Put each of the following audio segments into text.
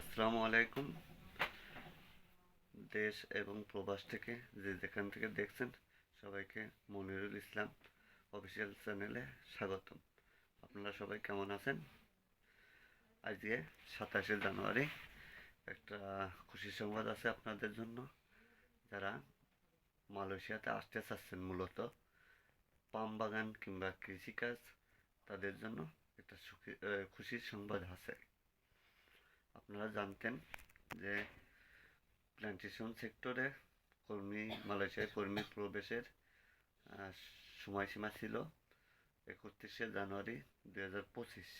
আসসালামু আলাইকুম। দেশ এবং প্রবাস থেকে যে যেখান থেকে দেখছেন সবাইকে মনিরুল ইসলাম অফিসিয়াল চ্যানেলে স্বাগতম। আপনারা সবাই কেমন আছেন? আজকে সাতাশে জানুয়ারি একটা খুশির সংবাদ আছে আপনাদের জন্য। যারা মালয়েশিয়াতে আসতে চাচ্ছেন মূলত, পাম বাগান কিংবা কৃষিকাজ, তাদের জন্য একটা সুখী খুশির সংবাদ আছে। আপনারা জানতেন যে প্ল্যান্টেশন সেক্টরে কর্মী মালয়েশিয়ায় কর্মী প্রবেশের সময়সীমা ছিল একত্রিশে জানুয়ারি দুই হাজার পঁচিশ।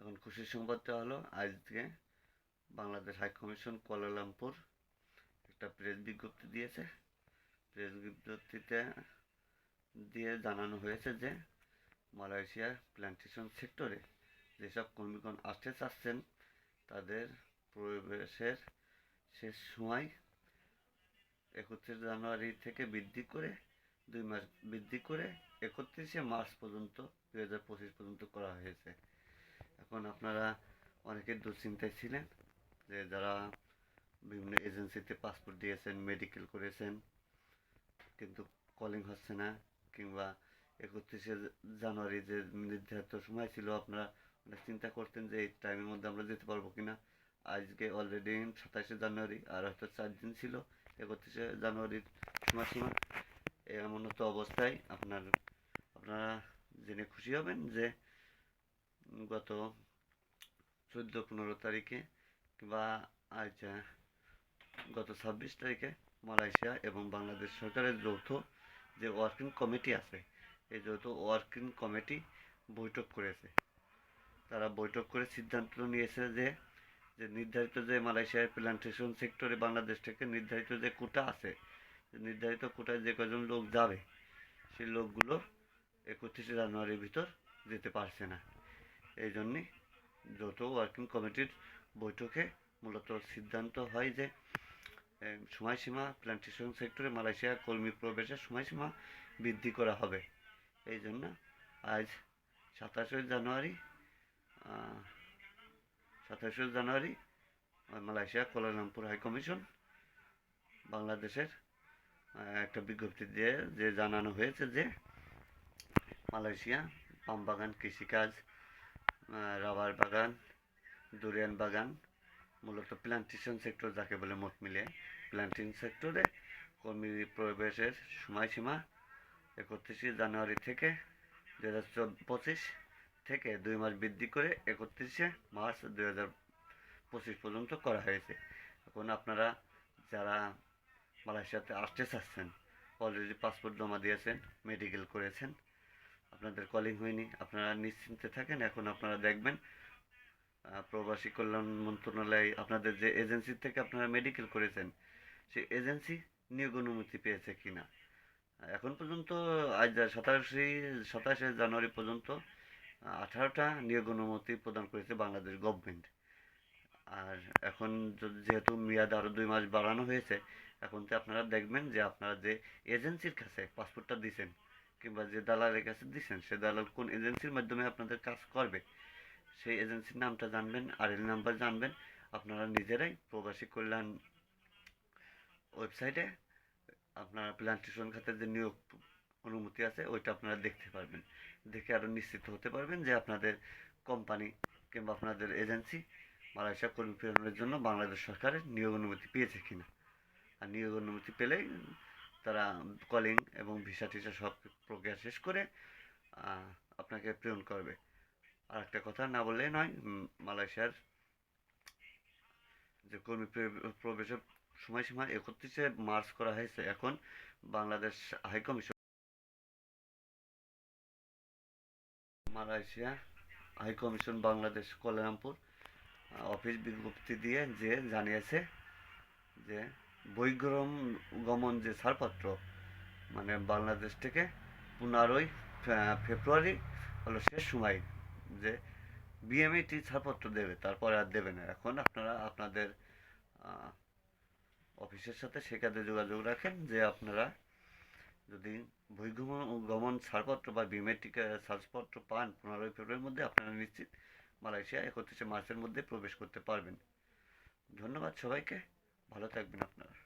এখন খুশির সংবাদটা হলো, আজকে Bangladesh high commission Kuala Lumpur একটা প্রেস বিজ্ঞপ্তি দিয়েছে। প্রেস বিজ্ঞপ্তিতে দিয়ে জানানো হয়েছে যে মালয়েশিয়ার প্ল্যান্টেশন সেক্টরে যেসব কর্মীগণ আসতে চাচ্ছেন, তাদের প্রবেশের শেষ সময় একত্রিশ জানুয়ারি থেকে বৃদ্ধি করে দুই মাস, বৃদ্ধি করে একত্রিশে মার্চ পর্যন্ত, দুই হাজার পঁচিশ পর্যন্ত করা হয়েছে। এখন আপনারা অনেকে দুশ্চিন্তায় ছিলেন যে যারা বিভিন্ন এজেন্সিতে পাসপোর্ট দিয়েছেন, মেডিকেল করেছেন, কিন্তু কলিং হচ্ছে না, কিংবা একত্রিশে জানুয়ারি যে নির্ধারিত সময় ছিল, আপনারা চিন্তা করতেন যে এই টাইমের মধ্যে আমরা যেতে পারব কিনা। আজকে অলরেডি সাতাশে জানুয়ারি, আর হয়তো চার দিন ছিল, একত্রিশে জানুয়ারির সময়সীমা। এমন তো অবস্থায় আপনার, আপনারা জেনে খুশি হবেন যে গত চোদ্দ পনেরো তারিখে কিংবা আজ গত ছাব্বিশ তারিখে মালয়েশিয়া এবং বাংলাদেশ সরকারের যৌথ যে ওয়ার্কিং কমিটি আছে, এই যৌথ ওয়ার্কিং কমিটি বৈঠক করেছে। তারা বৈঠক করে সিদ্ধান্ত নিয়েছে যে যে নির্ধারিত যে মালয়েশিয়ার প্ল্যান্টেশন সেক্টরে বাংলাদেশ থেকে নির্ধারিত যে কোটা আছে নির্ধারিত কোটায় যে কজন লোক যাবে, সেই লোকগুলো একত্রিশে জানুয়ারির ভিতর যেতে পারছে না। এই জন্যে যৌথ ওয়ার্কিং কমিটির বৈঠকে মূলত সিদ্ধান্ত হয় যে সময়সীমা প্ল্যান্টেশন সেক্টরে মালয়েশিয়া কর্মী প্রবেশের সময়সীমা বৃদ্ধি করা হবে। এই জন্য আজ সাতাশে জানুয়ারি সাতাশে জানুয়ারি, Malaysia Kuala Lumpur high commission, বাংলাদেশের একটা বিজ্ঞপ্তি দিয়ে যে জানানো হয়েছে যে মালয়েশিয়া পাম বাগান, কৃষিকাজ রাবার বাগান, ডুরিয়ান বাগান, মূলত প্ল্যান্টেশন সেক্টর যাকে বলে মোট মিলিয়ে প্ল্যান্টিং সেক্টরে কর্মী প্রবেশের সময়সীমা একত্রিশে জানুয়ারি থেকে দু হাজার পঁচিশ থেকে দুই মাস বৃদ্ধি করে একত্রিশে মার্চ দুই পঁচিশ পর্যন্ত করা হয়েছে। এখন আপনারা যারা মালয়েশিয়াতে আসতে চাচ্ছেন অলরেডি পাসপোর্ট জমা দিয়েছেন মেডিকেল করেছেন, আপনাদের কলিং হয়নি, আপনারা নিশ্চিন্তে থাকেন। এখন আপনারা দেখবেন প্রবাসী কল্যাণ মন্ত্রণালয় আপনাদের যে এজেন্সি থেকে আপনারা মেডিকেল করেছেন, সেই এজেন্সি নিয়োগ অনুমতি পেয়েছে কিনা। এখন পর্যন্ত আজ সাতাশে সাতাশে জানুয়ারি পর্যন্ত আঠারোটা নিয়োগ অনুমতি প্রদান করেছে বাংলাদেশ গভর্নমেন্ট আর এখন যেহেতু মেয়াদ আরও দুই মাস বাড়ানো হয়েছে, এখন তো আপনারা দেখবেন যে আপনারা যে এজেন্সির কাছে পাসপোর্টটা দিছেন কিংবা যে দালালের কাছে দিছেন, সে দালাল কোন এজেন্সির মাধ্যমে আপনাদের কাজ করবে? সেই এজেন্সির নামটা জানবেন আর এল নাম্বার জানবেন। আপনারা নিজেরাই প্রবাসী কল্যাণ ওয়েবসাইটে আপনার প্ল্যান্টেশন খাতে যে নিয়োগ অনুমতি আছে, ওইটা আপনারা দেখতে পারবেন। দেখে আরও নিশ্চিত হতে পারবেন যে আপনাদের কোম্পানি কিংবা আপনাদের এজেন্সি মালয়েশিয়া কর্মী প্রেরণের জন্য বাংলাদেশ সরকারের নিয়োগ অনুমতি পেয়েছে কিনা। আর নিয়োগ অনুমতি পেলেই তারা কলিং এবং ভিসা টিসা সব প্রক্রিয়া শেষ করে আপনাকে প্রেরণ করবে। আর একটা কথা না বললেই নয় মালয়েশিয়ার যে কর্মী প্রে- প্রবেশের সময়সীমা একত্রিশে মার্চ করা হয়েছে। এখন Bangladesh high commission Malaysia high commission Bangladesh Kuala Lumpur office বিজ্ঞপ্তি দিয়ে যে জানিয়েছে যে বৈগ্রম গমন যে ছাড়পত্র মানে বাংলাদেশ থেকে পনেরোই ফেব্রুয়ারি হলো শেষ সময় যে বিএমএটি ছাড়পত্র দেবে, তারপরে আর দেবে না। এখন আপনারা আপনাদের অফিসের সাথে সেখানে যোগাযোগ রাখেন যে আপনারা যদি বহির্গমন গমন ছাড়পত্র বা বিমের টিকা ছাড়পত্র পান পনেরোই ফেব্রুয়ারির মধ্যে, আপনারা নিশ্চিত মালয়েশিয়া একত্রিশে মার্চের মধ্যে প্রবেশ করতে পারবেন। ধন্যবাদ সবাইকে। ভালো থাকবেন আপনারা।